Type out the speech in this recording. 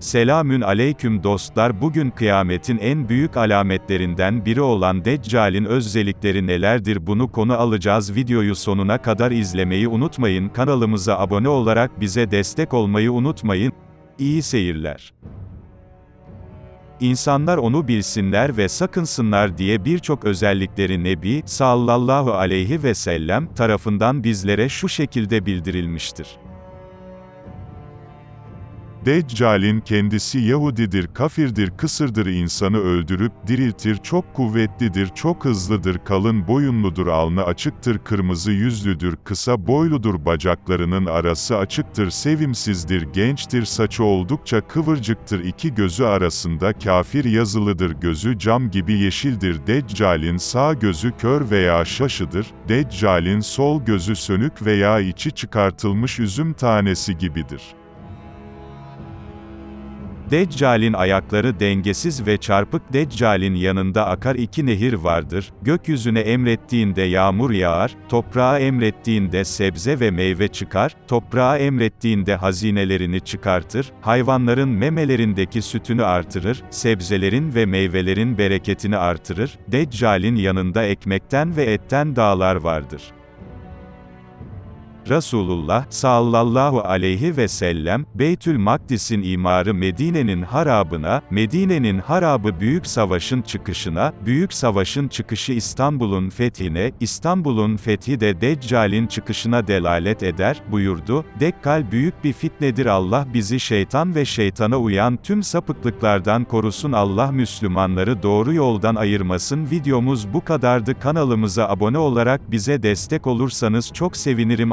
Selamün aleyküm dostlar bugün kıyametin en büyük alametlerinden biri olan Deccal'in özellikleri nelerdir bunu konu alacağız videoyu sonuna kadar izlemeyi unutmayın kanalımıza abone olarak bize destek olmayı unutmayın. İyi seyirler. İnsanlar onu bilsinler ve sakınsınlar diye birçok özellikleri Nebi sallallahu aleyhi ve sellem tarafından bizlere şu şekilde bildirilmiştir. Deccal'in kendisi Yahudidir, kafirdir, kısırdır, insanı öldürüp diriltir, çok kuvvetlidir, çok hızlıdır, kalın boyunludur, alnı açıktır, kırmızı yüzlüdür, kısa boyludur, bacaklarının arası açıktır, sevimsizdir, gençtir, saçı oldukça kıvırcıktır, iki gözü arasında kafir yazılıdır, gözü cam gibi yeşildir, Deccal'in sağ gözü kör veya şaşıdır, Deccal'in sol gözü sönük veya içi çıkartılmış üzüm tanesi gibidir. Deccal'in ayakları dengesiz ve çarpık Deccal'in yanında akar iki nehir vardır, gökyüzüne emrettiğinde yağmur yağar, toprağa emrettiğinde sebze ve meyve çıkar, toprağa emrettiğinde hazinelerini çıkartır, hayvanların memelerindeki sütünü artırır, sebzelerin ve meyvelerin bereketini artırır, Deccal'in yanında ekmekten ve etten dağlar vardır. Resulullah sallallahu aleyhi ve sellem, Beytül Makdis'in imarı Medine'nin harabına, Medine'nin harabı Büyük Savaş'ın çıkışına, Büyük Savaş'ın çıkışı İstanbul'un fethine, İstanbul'un fethi de Deccal'in çıkışına delalet eder, buyurdu. Dekkal büyük bir fitnedir Allah bizi şeytan ve şeytana uyan tüm sapıklıklardan korusun Allah Müslümanları doğru yoldan ayırmasın. Videomuz bu kadardı. Kanalımıza abone olarak bize destek olursanız çok sevinirim